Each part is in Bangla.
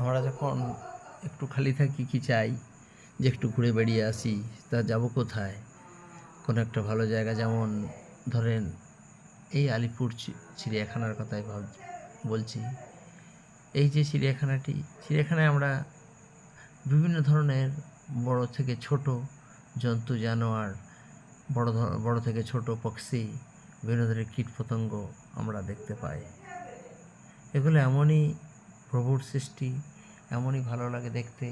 আমরা যখন একটু খালি থাকি, কি চাই? যে একটু ঘুরে বেরিয়ে আসি, তা যাব কোথায়? কোনো একটা ভালো জায়গা যেমন ধরেন এই আলিপুর চিড়িয়াখানার কথাই ভাব, বলছি। এই যে চিড়িয়াখানাটি, চিড়িয়াখানায় আমরা বিভিন্ন ধরনের বড় থেকে ছোট জন্তু, জানোয়ার, বড় বড় থেকে ছোট পক্ষী, বিভিন্ন ধরনের কীট পতঙ্গ আমরা দেখতে পাই। এগুলো এমনই প্রভুর সৃষ্টি এমনই ভালো লাগে দেখতে,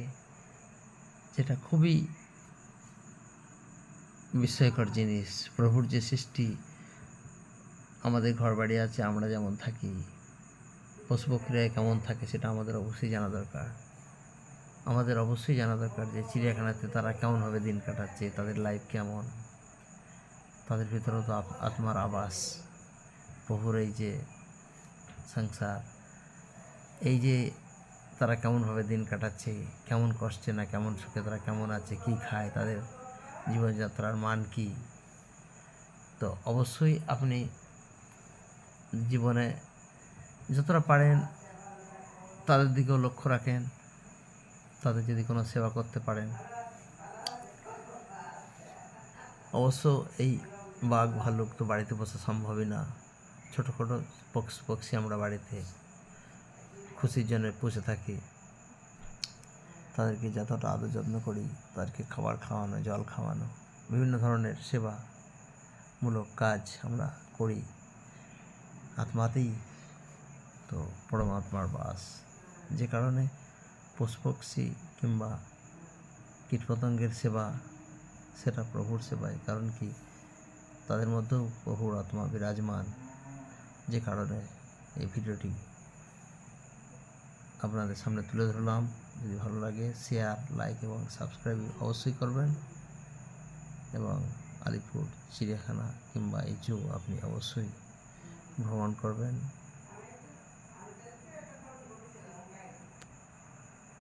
যেটা খুবই বিস্ময়কর জিনিস। প্রভুর যে সৃষ্টি আমাদের ঘর বাড়ি আছে, আমরা যেমন থাকি পশু পক্ষীরা কেমন থাকে সেটা আমাদের অবশ্যই জানা দরকার। আমাদের অবশ্যই জানা দরকার যে চিড়িয়াখানাতে তারা কেমনভাবে দিন কাটাচ্ছে, তাদের লাইফ কেমন। তাদের ভিতরেও তো আত্মার আবাস, প্রভুর এই যে সংসার। এই যে তারা কেমনভাবে দিন কাটাচ্ছে, কেমন কষ্টে না কেমন সুখে, তারা কেমন আছে, কি খায়, তাদের জীবনযাত্রার মান কি? তো অবশ্যই আপনি জীবনে যতটা পারেন তাদের দিকেও লক্ষ্য রাখেন, তাদের যদি কোনো সেবা করতে পারেন। অবশ্য এই বাঘ ভাল্লুক তো বাড়িতে বসা সম্ভবই না। ছোটো ছোটো পক্ষ- পক্ষী আমরা বাড়িতে খুশির জন্য পুষে থাকি। তাদেরকে যতটা আদর যত্ন করি, তাদেরকে খাবার খাওয়ানো, জল খাওয়ানো, বিভিন্ন ধরনের সেবামূলক কাজ আমরা করি। আত্মাতেই তো পরমাত্মার বাস। যে কারণে পশুপক্ষী কিংবা কীটপতঙ্গের সেবা সেটা প্রভুর সেবায় কারণ কি? তাদের মধ্যেও প্রভুর আত্মা বিরাজমান। যে কারণে এই ভিডিওটি আপনাদের সামনে তুলে ধরলাম। যদি ভালো লাগে শেয়ার লাইক এবং সাবস্ক্রাইব অবশ্যই করবেন এবং আলিপুর, চিড়িয়াখানা কিংবা এই জু আপনি অবশ্যই ভ্রমণ করবেন।